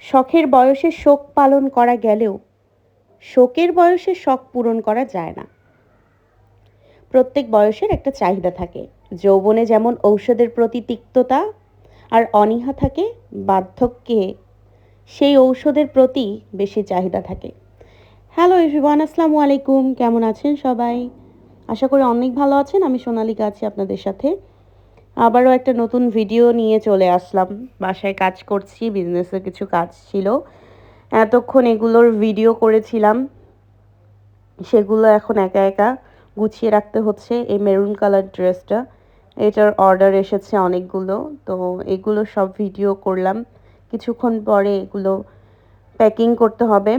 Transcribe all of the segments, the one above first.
শখের বয়সে শোক পালন করা গেলেও শোকের বয়সে শখ পূরণ করা যায় না। প্রত্যেক বয়সের একটা চাহিদা থাকে। যৌবনে যেমন ঔষধের প্রতি তিক্ততা আর অনীহা থাকে, বার্ধক্যে সেই ঔষধের প্রতি বেশি চাহিদা থাকে। হ্যালো এভরিওয়ান আসসালামু আলাইকুম। কেমন আছেন সবাই? আশা করি অনেক ভালো আছেন। আমি সোনালিকা আছি আপনাদের সাথে। আবারও একটা নতুন ভিডিও নিয়ে চলে আসলাম। বাসায় কাজ করছি বিজনেসের কিছু কাজ ছিল। এতক্ষণ এগুলোর ভিডিও করেছিলাম। সেগুলো এখন একা একা গুছিয়ে রাখতে হচ্ছে এই মেরুন কালার ড্রেসটা এটার অর্ডার এসেছে অনেকগুলো, তো এগুলো সব ভিডিও করলাম। কিছুক্ষণ পরে এগুলো প্যাকিং করতে হবে।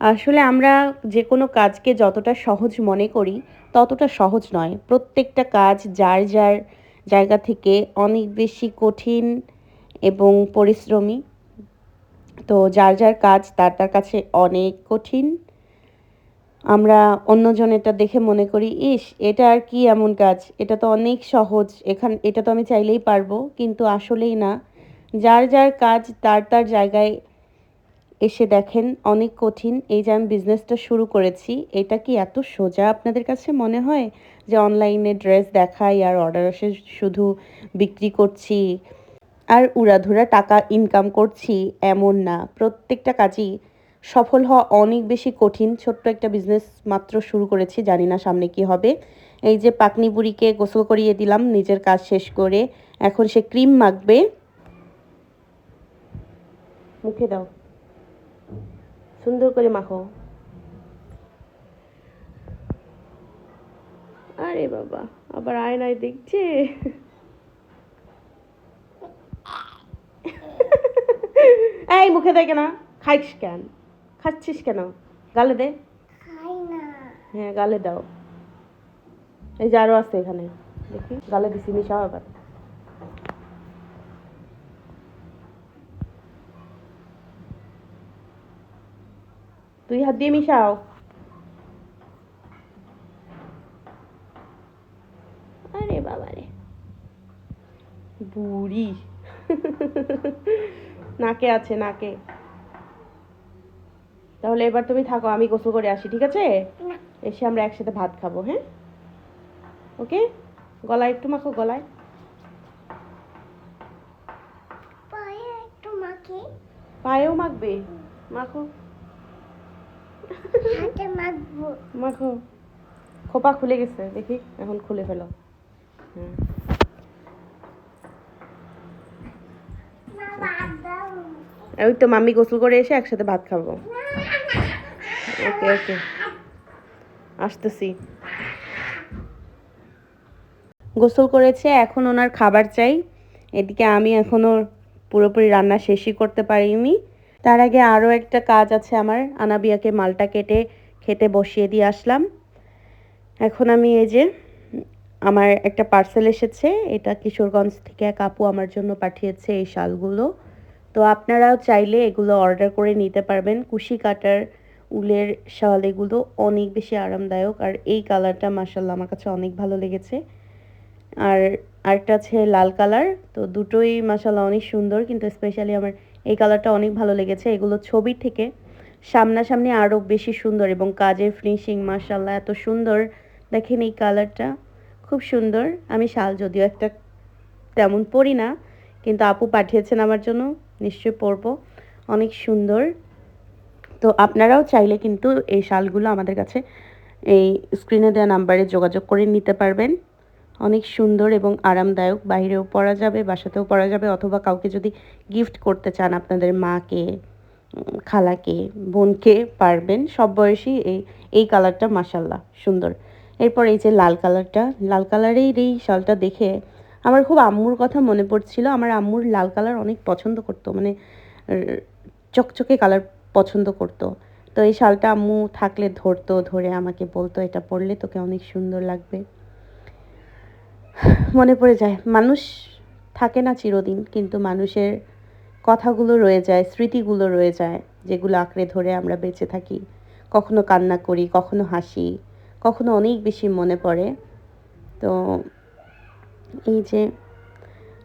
আসলে আমরা যে কোনো কাজকে যতটা সহজ মনে করি, ততটা সহজ নয়। প্রত্যেকটা কাজ যার যার জায়গা থেকে অনেক বেশি কঠিন এবং পরিশ্রমী। তো যার যার কাজ তার তার কাছে অনেক কঠিন। আমরা অন্যজন এটা দেখে মনে করি, ইস, এটা আর কি এমন কাজ? এটা তো অনেক সহজ। এখান, এটা তো আমি চাইলেই পারব। কিন্তু আসলেই না। যার যার কাজ তার তার জায়গায় এসে দেখেন, অনেক কঠিন। এই যে আমি বিজনেসটা শুরু করেছি, এটা কি এত সোজা আপনাদের কাছে মনে হয়? যে অনলাইনে ড্রেস দেখাই আর অর্ডার আসে শুধু বিক্রি করছি আর উড়াধুরা টাকা ইনকাম করছি, এমন না। প্রত্যেকটা কাজই সফল হওয়া অনেক বেশি কঠিন। ছোট্ট একটা বিজনেস মাত্র শুরু করেছি, জানি না সামনে কি হবে। এই যে পাকনি বুড়িকে গোসল করিয়ে দিলাম, নিজের কাজ শেষ করে। এখন সে ক্রিম মাখবে। মুখে দাও। সুন্দর করে মাখো। আরে বাবা আবার আয়নায় দেখছে। এই মুখে দেয় কেন? খাইস কেন? খাচ্ছিস কেন? গালে দে। হ্যাঁ গালে দাও। এই যে আরও আছে এখানে। দেখি গালে দিছি মিশাও আবার। দুই হাত দিয়ে মিশাও। আরে বাবা রে বুড়ি। নাকে আছে নাকে। তাহলে এবার তুমি থাকো আমি গোসল করে আসি ঠিক আছে? এসে আমরা একসাথে ভাত খাব হ্যাঁ? ওকে? গলায় একটু মাখো গলায়। পায়ে একটু মাখি। পায়েও মাখবে? মাখো। হাতে মাখবো। মাখো। খোপা খুলে গেছে দেখি এখন খুলে ফেলো। হ্যাঁ ওই তো মাম্মি গোসল করে এসে একসাথে ভাত খাব। ওকে ওকে। আসতেছি। গোসল করেছে এখন ওনার খাবার চাই। এদিকে আমি এখনও পুরোপুরি রান্না শেষই করতে পারিনি। তার আগে আরও একটা কাজ আছে আমার। আনাবিয়াকে মালটা কেটে খেতে বসিয়ে দিয়ে আসলাম। এখন আমি এই যে আমার একটা পার্সেল এসেছে। এটা কিশোরগঞ্জ থেকে এক আপু আমার জন্য পাঠিয়েছে এই শালগুলো। তো আপনারাও চাইলে এগুলো অর্ডার করে নিতে পারবেন। কুশি কাটার উলের শাল এগুলো অনেক বেশি আরামদায়ক। আর এই কালারটা মাসাল্লাহ আমার কাছে অনেক ভালো লেগেছে। আর আরেকটা আছে লাল কালার তো দুটোই মাসাল্লাহ অনেক সুন্দর। কিন্তু স্পেশালি আমার এই কালারটা অনেক ভালো লেগেছে। এগুলো ছবি থেকে সামনাসামনি আরও বেশি সুন্দর এবং কাজের ফিনিশিং মাসাল্লাহ এত সুন্দর। দেখেন এই কালারটা খুব সুন্দর। আমি শাল যদিও একটা তেমন পরি না, কিন্তু আপু পাঠিয়েছেন আমার জন্য, নিশ্চয়ই পরব। অনেক সুন্দর। তো আপনারাও চাইলে কিন্তু এই শালগুলো আমাদের কাছে এই স্ক্রিনে দেওয়া নাম্বারে যোগাযোগ করে নিতে পারবেন। অনেক সুন্দর এবং আরামদায়ক। বাইরেও পরা যাবে, বাসাতেও পরা যাবে অথবা কাউকে যদি গিফট করতে চান আপনাদের মাকে, খালাকে, বোনকে পারবেন। সব বয়সী এই এই কালারটা মাসাল্লাহ সুন্দর। এরপর এই যে লাল কালারটা লাল কালারের এই শালটা দেখে আমার খুব আম্মুর কথা মনে পড়ছিল। আমার আম্মুর লাল কালার অনেক পছন্দ করতো মানে চকচকে কালার পছন্দ করতো। তো এই শালটা আম্মু থাকলে ধরতো, ধরে আমাকে বলতো, এটা পরলে তোকে অনেক সুন্দর লাগবে। মনে পড়ে যায়। মানুষ থাকে না চিরদিন, কিন্তু মানুষের কথাগুলো রয়ে যায়, স্মৃতিগুলো রয়ে যায়, যেগুলো আঁকড়ে ধরে আমরা বেঁচে থাকি। কখনো কান্না করি, কখনো হাসি, কখনো অনেক বেশি মনে পড়ে। তো এই যে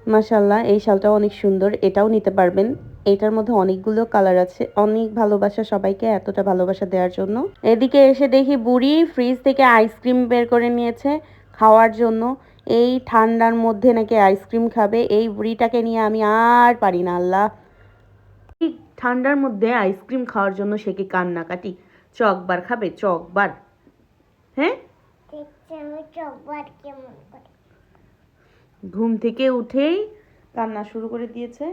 মাশাল্লাহ এই শালটাও অনেক সুন্দর, এটাও নিতে পারবেন। এটার মধ্যে অনেকগুলো কালার আছে, অনেক ভালোবাসা সবাইকে এতটা ভালোবাসা দেওয়ার জন্য। এদিকে এসে দেখি বুড়ি ফ্রিজ থেকে আইসক্রিম বের করে নিয়েছে খাওয়ার জন্য। এই ঠান্ডার মধ্যে নাকি আইসক্রিম খাবে এই বুড়িটাকে নিয়ে আমি আর পারি না আল্লাহ। এই ঠান্ডার মধ্যে আইসক্রিম খাওয়ার জন্য সে কি কান্নাকাটি? চকবার খাবে চকবার। হ্যাঁ? ঘুম থেকে উঠেই কান্না শুরু করে দিয়েছে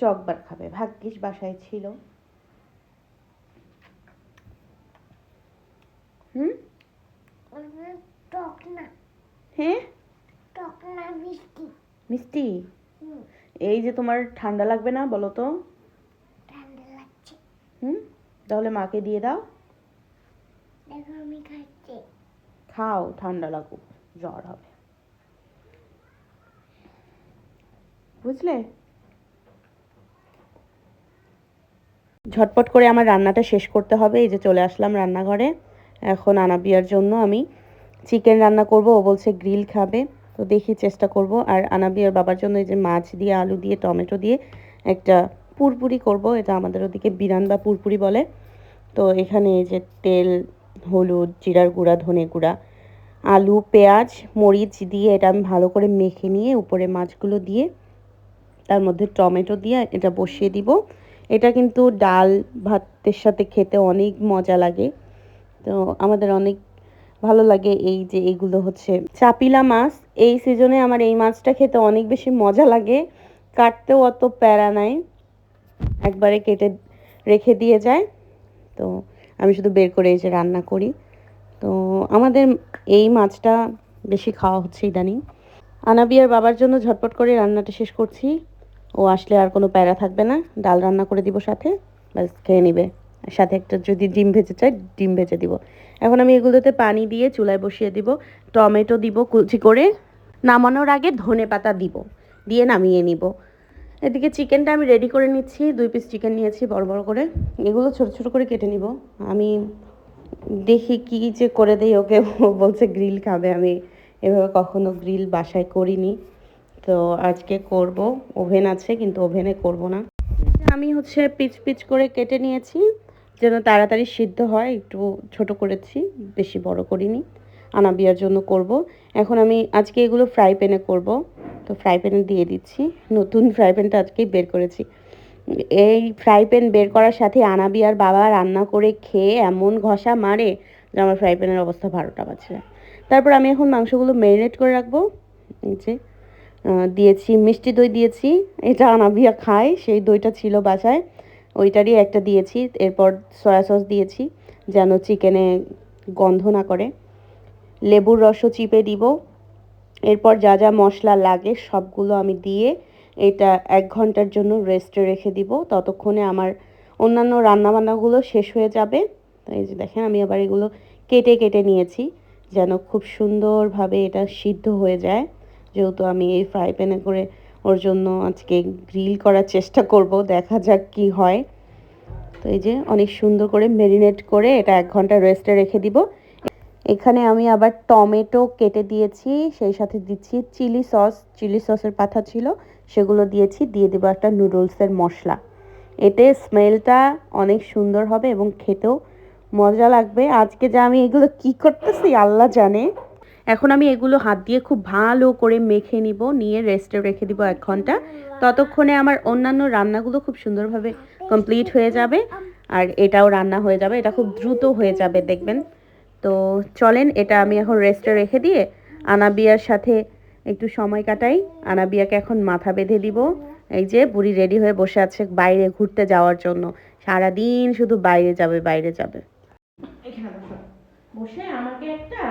চকবার খাবে। ভাগ্যিস বাসায় ছিল। হুম? টক না। হ্যাঁ? মিষ্টি। এই যে তোমার ঠান্ডা লাগবে না বলো তো? হুম? তাহলে মাকে দিয়ে দাও। খাও ঠান্ডা লাগুক জ্বর হবে। বুঝলে? ঝটপট করে আমার রান্নাটা শেষ করতে হবে। এই যে চলে আসলাম রান্নাঘরে। এখন আনাবিয়ার জন্য আমি চিকেন রান্না করব। ও বলছে গ্রিল খাবে। তো দেখি চেষ্টা করব। আর আনাবি আর বাবার জন্য এই যে মাছ দিয়ে, আলু দিয়ে, টমেটো দিয়ে একটা পুরপুরি করব। এটা আমাদের ওদিকে বিরান বা পুরপুরি বলে। তো এখানে এই যে তেল, হলুদ, জিরার গুঁড়া, ধনে গুঁড়া, আলু, পেঁয়াজ, মরিচ দিয়ে এটা আমি ভালো করে মেখে নিয়ে উপরে মাছগুলো দিয়ে তার মধ্যে টমেটো দিয়ে এটা বসিয়ে দিব। এটা কিন্তু ডাল ভাতের সাথে খেতে অনেক মজা লাগে। তো আমাদের অনেক ভালো লাগে এই যে এইগুলো হচ্ছে চাপিলা মাছ। এই সিজনে আমার এই মাছটা খেতে অনেক বেশি মজা লাগে। কাটতেও অত প্যারা নাই। একবারে কেটে রেখে দিয়ে যায়। তো আমি শুধু বের করে যে রান্না করি। তো আমাদের এই মাছটা বেশি খাওয়া হচ্ছে ইদানিং। আনাবিয়ার বাবার জন্য ঝটপট করে রান্নাটা শেষ করছি। ও আসলে আর কোনো প্যারা থাকবে না। ডাল রান্না করে দিব সাথে। ব্যাস, খেয়ে নিবে। সাথে একটা যদি ডিম ভেজে চাই, ডিম ভেজে দিব। এখন আমি এগুলোতে পানি দিয়ে চুলায় বসিয়ে দিব। টমেটো দিব কুচি করে। নামানোর আগে ধনে পাতা দিব, দিয়ে নামিয়ে নিব। এদিকে চিকেনটা আমি রেডি করে নিচ্ছি, দুই পিস চিকেন নিয়েছি বড় বড় করে। এগুলো ছোট ছোট করে কেটে নিব। আমি দেখি কি যে করে দেই, ওকে বলছে গ্রিল খাবে। আমি এভাবে কখনো গ্রিল বাসায় করিনি। তো আজকে করব। ওভেন আছে, কিন্তু ওভেনে করব না। আমি হচ্ছে পিচ পিচ করে কেটে নিয়েছি, যেন তাড়াতাড়ি সিদ্ধ হয়। একটু ছোট করেছি, বেশি বড় করিনি। আনাবিয়ার জন্য করব। এখন আমি আজকে এগুলো ফ্রাই প্যানে করব। তো ফ্রাই প্যানে দিয়ে দিচ্ছি। নতুন ফ্রাই প্যানটা আজকেই বের করেছি। এই ফ্রাই প্যান বের করার সাথে আনাবিয়ার বাবা রান্না করে খেয়ে এমন ঘষা মারে যে আমার ফ্রাই প্যানের অবস্থা বারোটা বাজে তারপর আমি এখন মাংসগুলো ম্যারিনেট করে রাখব। যে দিয়েছি, মিষ্টি দই দিয়েছি। এটা আনাবিয়া খায়, সেই দইটা ছিল বাসায়। ওইটারই একটা দিয়েছি। এরপর সয়া সস দিয়েছি, যেন চিকেনে গন্ধ না করে। লেবুর রসও চিপে দিব। এরপর যা যা মশলা লাগে সবগুলো আমি দিয়ে এটা এক ঘণ্টার জন্য রেস্টে রেখে দিব। ততক্ষণে আমার অন্যান্য রান্নাবান্নাগুলো শেষ হয়ে যাবে। তো এই যে দেখেন, আমি আবার এগুলো কেটে কেটে নিয়েছি যেন খুব সুন্দরভাবে এটা সিদ্ধ হয়ে যায়। যেহেতু আমি এই ফ্রাই প্যানে করে ওর জন্য আজকে গ্রিল করার চেষ্টা করব, দেখা যাক কি হয়। তো এই যে অনেক সুন্দর করে মেরিনেট করে এটা এক ঘণ্টা রেস্টে রেখে দিব। এখানে আমি আবার টমেটো কেটে দিয়েছি, সেই সাথে দিচ্ছি চিলি সস। চিলি সসের পাতা ছিল, সেগুলো দিয়েছি, দিয়ে দেবো একটা নুডলসের মশলা। এতে স্মেলটা অনেক সুন্দর হবে এবং খেতেও মজা লাগবে। আজকে যে আমি এগুলো কি করতেছি, আল্লাহ জানে। এখন আমি এগুলো হাত দিয়ে খুব ভালো করে মেখে নিব, নিয়ে রেস্টে রেখে দিব এক ঘণ্টা। ততক্ষণে আমার অন্যান্য রান্নাগুলো খুব সুন্দরভাবে কমপ্লিট হয়ে যাবে, আর এটাও রান্না হয়ে যাবে। এটা খুব দ্রুত হয়ে যাবে, দেখবেন। তো চলেন, এটা আমি এখন রেস্টে রেখে দিয়ে আনাবিয়ার সাথে একটু সময় কাটাই। আনাবিয়াকে এখন মাথা বেঁধে দিব। এই যে বুড়ি রেডি হয়ে বসে আছে বাইরে ঘুরতে যাওয়ার জন্য। সারাদিন শুধু বাইরে যাবে বাইরে যাবে। বসে। আমাকে একটা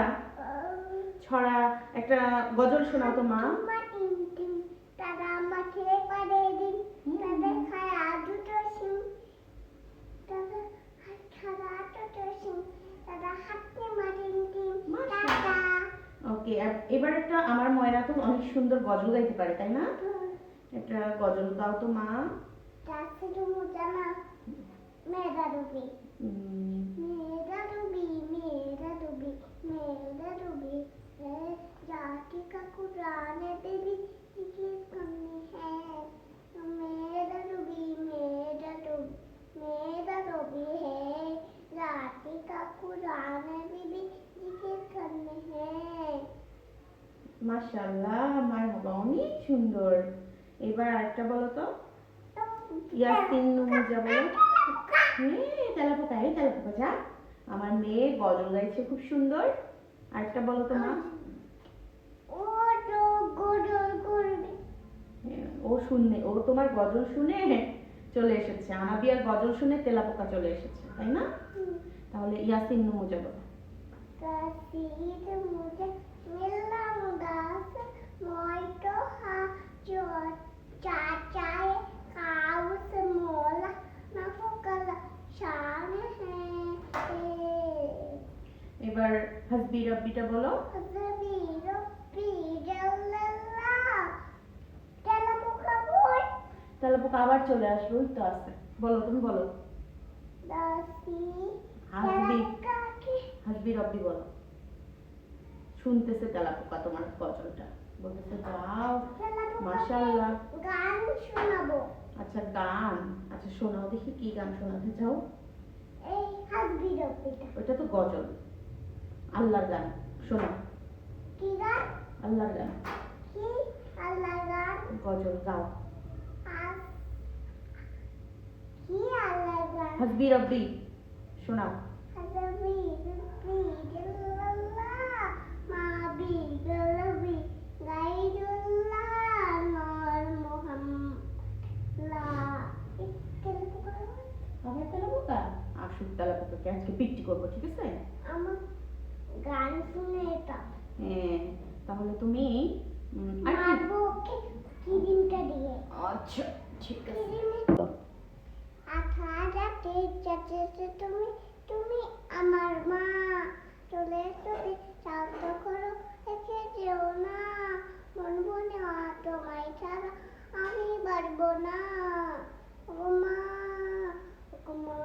ছড়া, একটা গজল শোনাও তো, মা মা টিম টিম দাদা আমাকে পারে দিন দাদা খায়া দুটো সিং দাদা হাত খাওয়া দুটো সিং দাদা হাতে মারিন টিম দাদা ওকে এবার একটা আমার ময়না তো অনেক সুন্দর গজল গাইতে পারে তাই না? একটা গজল গাও তো মা। কাকু রানে দেবী কামনি হ্যাঁ মেয়েরা মাশাআল্লাহ মারহাবা অনেক সুন্দর। এবার আরেকটা বলো তো। ইয়াসিন বলো। হ্যাঁ তেলাপোকা এই তেলাপোকা যা। আমার মেয়ে গজল গাইছে খুব সুন্দর। আরেকটা বলো তো মা। ও হ্যাঁ, শুনে ও তোমার গজল শুনে চলে এসেছে। আনাবিয়ার গজল শুনে তেলাপোকা চলে এসেছে তাই না? তাহলে ইয়াসিন নুমুজা বলো। হাসবি রব্বিটা বলো Dalam muka আবার চলে আসবে ওই তো আছে। বলো তুমি বলো। হাসবি। হাসবি রব্বি বলো। শুনতেছে তেলাপোকা তোমার গজলটা। বলতেছে muka মাশাআল্লাহ। গান শোনাবো। আচ্ছা গান। আচ্ছা শোনাও দেখি কি গান শোনাতে চাও? এই হাসবি রব্বিটা। ওটা তো গজল। আল্লাহর গান শোনো। কি গান? আল্লাহর গান। কি? আল্লাহ গান? গজল গাও। কি আল্লাহ গান? হাসবি রব্বি শোনাও। হাসবি রব্বি জাল্লাল্লাহ মা বি গলবি গাইদুল্লাহ নর মুহাম্মদ। লা তেলাপোকাকে আজকে পিট্টি করব ঠিক আছে? আমার গান শুনে এটা হ্যাঁ তাহলে তুমি মারবো ওকে কিরিমটা দিয়ে। আচ্ছা ঠিক আছে। কিরিমে আঠারাতে চাচেছে তুমি তুমি আমার মা চলে চলে শান্ত করো রেখে যেও না। মন মনে তোমায় ছাড়া আমি পারব না। ও মা ও মা।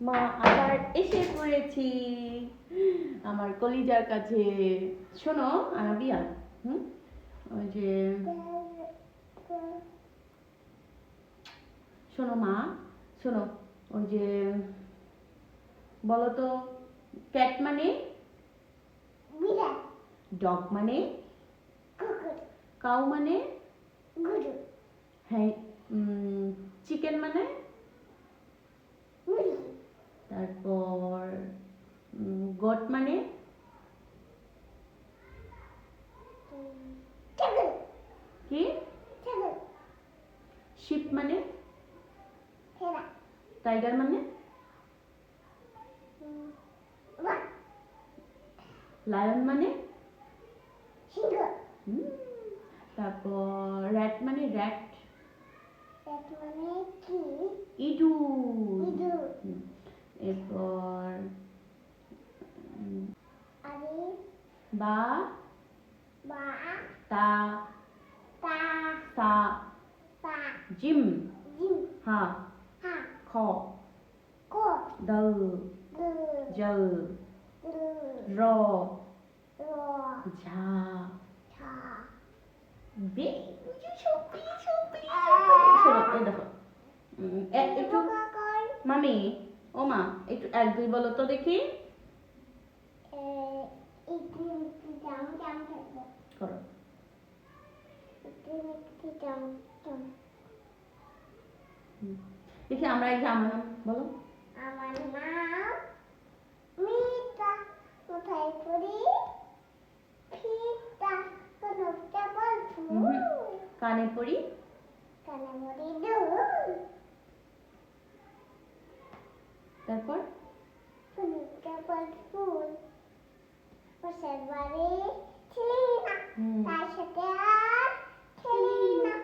মা আবার এসে পড়েছি। আমার কলিজার কাছে। শোনো আনাবিয়া হুম? ওই যে শোনো মা শোনো ওই যে বলতো ক্যাট মানে? ডগ মানে? কাউ মানে? হ্যাঁ চিকেন মানে? তারপর গট মানে? টাইগার মানে? লায়ন মানে? তারপর র্যাট মানে র্যাট মানে হুম, এরপর বা? বা? তা? তা? জিম? জিম। হা হা খ কো দু র র ঝা বে দেখো একটু মামি ও মা একটু এক দুই বলো তো দেখি করো হুম। দেখি আমরা এই যে আমার নাম বলো। আমার নাম মিতা। কোথায় পড়ি? ফিতা। হুম। কানে পড়ি? কানে মরি দু তারপর? কোনটা বলছু পাশের বাড়ি ছিলি না। তার সাথে আর খেলি না।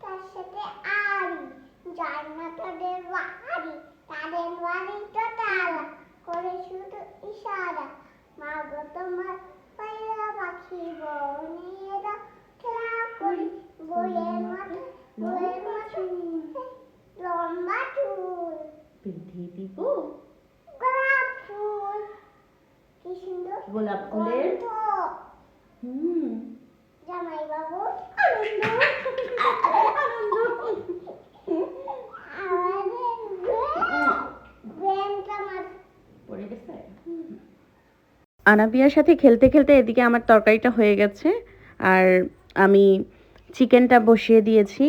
তার সাথে আরি না তাদের বাড়ি তাদের বাড়ি তো তারা করে শুধু ইশারা মা গো তোমার পায়রা পাখি বনেরা খেলা করি বইয়ের মাঠে বইয়ের মাঠে লম্বা চুল। বৃদ্ধি দিব। গোলাপ ফুল। কি সুন্দর গোলাপ ফুলের? হুম। জামাই বাবু আনন্দ। আমাদের ব্রেনটা আমার পড়ে গেছে। আনাবিয়ার সাথে খেলতে খেলতে এদিকে আমার তরকারিটা হয়ে গেছে আর আমি চিকেনটা বসিয়ে দিয়েছি।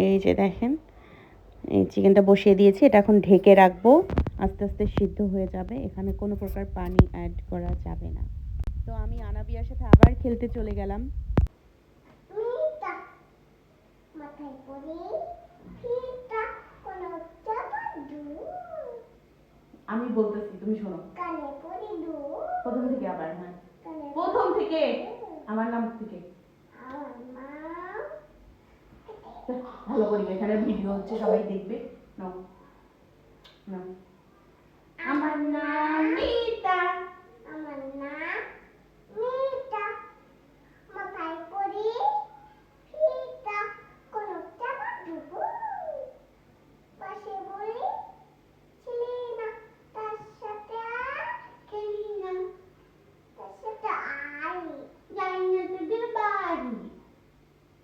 এই যে দেখেন এই চিকেনটা বসিয়ে দিয়েছি এটা এখন ঢেকে রাখব। আস্তে আস্তে সিদ্ধ হয়ে যাবে এখানে কোনো প্রকার পানি অ্যাড করা যাবে না। তো আমি আনাবিয়ার সাথে আবার খেলতে চলে গেলাম। আমি বলতেছি তুমি শোনো। প্রথম থেকে আবার হ্যাঁ। প্রথম থেকে আমার নাম থেকে। ভালো করি এখানে ভিডিও হচ্ছে সবাই দেখবে। নাও আমার নাম মিতা আমার নাম মিতা মাথায় পরে ফিটা কোনো চাপা দুবু পাশে বলি ছিলি না তার সাথে আর খেলি না তার সাথে আই যাই না তোদের বাড়ি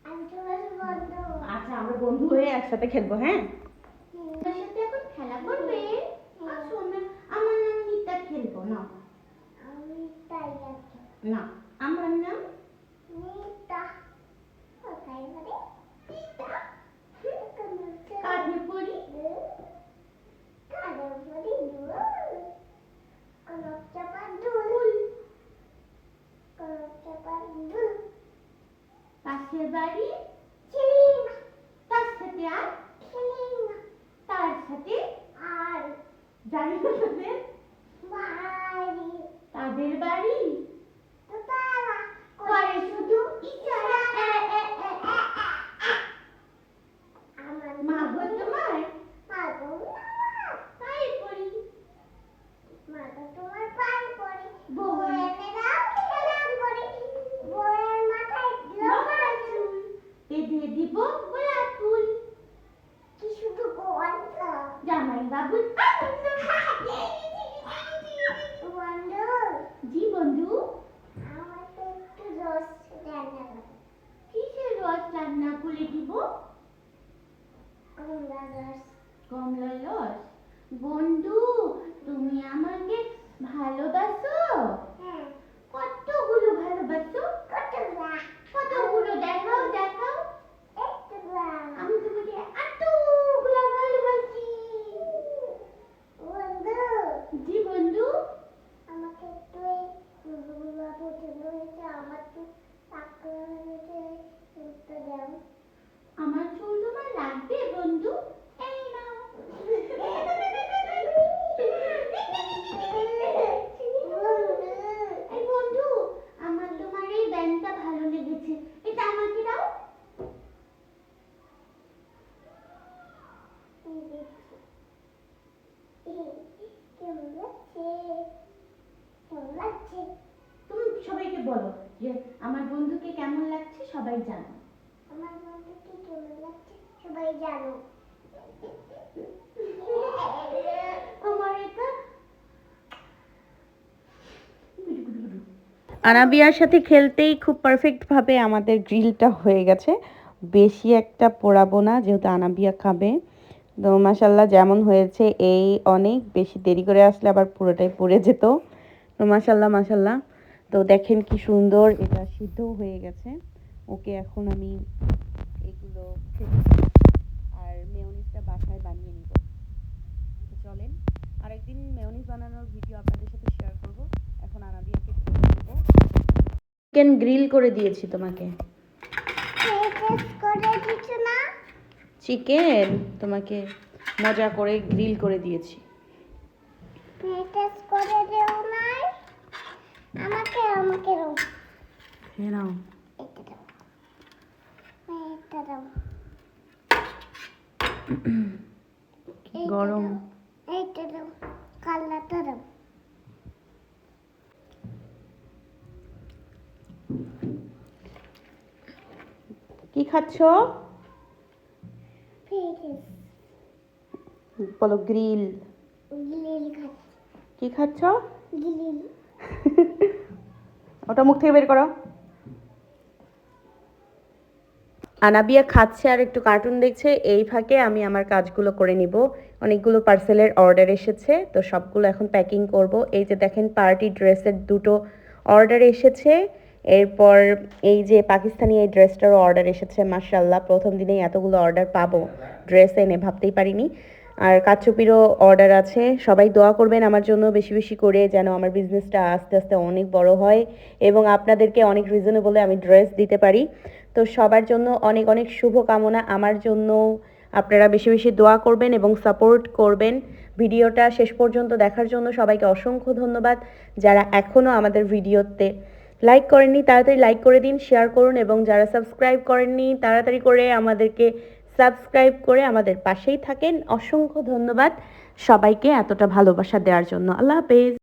আমি তোমার বন্ধু আচ্ছা আমরা বন্ধু হয়ে একসাথে খেলব হ্যাঁ? তার সাথে এখন খেলা করবে? না আমার নাম খেলব না? আমি না আমার নাম মিতা কোথায় বলে মিতা কাঁধে পড়ি কাদের বলি দুল কনক চাপা দুল কনক চাপা দুল পাশের বাড়ি ছিলি না তার সাথে আর খেলি না তার সাথে আর জানি না তাদের বাড়ি তাদের বাড়ি তো তারা করে শুধু ইশারা এ, এ, এ, এ, এ। আমার মা গো তোমার মা গো আমার পায়ে পড়ি মা তো তোমার পায়ে পড়ে বউ। বউয়েরা খেলা করে বউয়ের মাথায় লম্বা চুল বেঁধে দিব গোলাপ ফুল কি শুধু গন্ধ জামাই বাবুর আনন্দ বন্ধু জি বন্ধু আমাকে একটু রস রান্না করো কিসের রস রান্না করে দিব কমলা রস কমলা রস বন্ধু তুমি আমাকে ভালোবাসো হ্যাঁ কতগুলো ভালোবাসো কতগুলা কতগুলো দেখাও দেখাও একটুগুলা আমি তোমাকে এতগুলো ভালোবাসি বন্ধু জি বন্ধু আমাকে একটু এই ফুলগুলো পছন্দ হয়েছে আমার তো পাকা হয়েছে উত্তর দাও আমার চুল তোমার লাগবে বন্ধু এই নাও এই বন্ধু আমার তোমার এই ব্যান্ডটা ভালো লেগেছে এটা আমাকে দাও কেমন লাগছে কেমন লাগছে তুমি সবাইকে বলো যে আমার বন্ধুকে কেমন লাগছে সবাই জানো। আমার বন্ধুকে কেমন লাগছে? সবাই জানো। আনাবিয়ার সাথে খেলতেই খুব পারফেক্টভাবে আমাদের গ্রিলটা হয়ে গেছে। বেশি একটা পোড়াবো না যেহেতু আনাবিয়া খাবে। তো মাসাল্লাহ যেমন হয়েছে এই অনেক বেশি দেরি করে আসলে আবার পুরোটাই পড়ে যেত। তো মাসাল্লাহ মাসাল্লাহ তো দেখেন কি সুন্দর এটা সিদ্ধও হয়ে গেছে। ওকে এখন আমি এগুলো খেতে আর মেয়নিজটা বাসায় বানিয়ে নিব। তো চলেন আরেকদিন মেয়নিজ বানানোর ভিডিও আপনাদের সাথে শেয়ার করব। এখন আনাবিয়াকে খেতে দেব। চিকেন গ্রিল করে দিয়েছি তোমাকে। টেস্ট না চিকেন তোমাকে মজা করে গ্রিল করে দিয়েছি। করে আমাকে হ্যাঁ নাও। গরম। কালারটা দাও। কি খাচ্ছ? বলো গ্রিল। কি খাচ্ছ? ওটা মুখ থেকে বের করো। আনাবিয়া খাচ্ছে আর একটু কার্টুন দেখছে, এই ফাঁকে আমি আমার কাজগুলো করে নিব। অনেকগুলো পার্সেলের অর্ডার এসেছে, তো সবগুলো এখন প্যাকিং করব। এই যে দেখেন পার্টি ড্রেসের দুটো অর্ডার এসেছে, এরপর এই যে পাকিস্তানি এই ড্রেসটারও অর্ডার এসেছে মার্শাল্লাহ প্রথম দিনেই এতগুলো অর্ডার পাবো। ড্রেস এনে ভাবতেই পারিনি। আর কাচ্চুপিরও অর্ডার আছে। সবাই দোয়া করবেন আমার জন্য বেশি বেশি করে যেন আমার বিজনেসটা আস্তে আস্তে অনেক বড় হয় এবং আপনাদেরকে অনেক রিজনেবলে আমি ড্রেস দিতে পারি। তো সবার জন্য অনেক অনেক শুভ কামনা আমার জন্য আপনারা বেশি বেশি দোয়া করবেন এবং সাপোর্ট করবেন। ভিডিওটা শেষ পর্যন্ত দেখার জন্য সবাইকে অসংখ্য ধন্যবাদ। যারা এখনও আমাদের ভিডিওতে লাইক করেননি, তাড়াতাড়ি লাইক করে দিন শেয়ার করুন এবং যারা সাবস্ক্রাইব করেননি, তাড়াতাড়ি করে আমাদেরকে সাবস্ক্রাইব করে আমাদের পাশেই থাকেন। অসংখ্য ধন্যবাদ। সবাইকে এতটা ভালোবাসা দেওয়ার জন্য। আল্লাহ হাফেজ।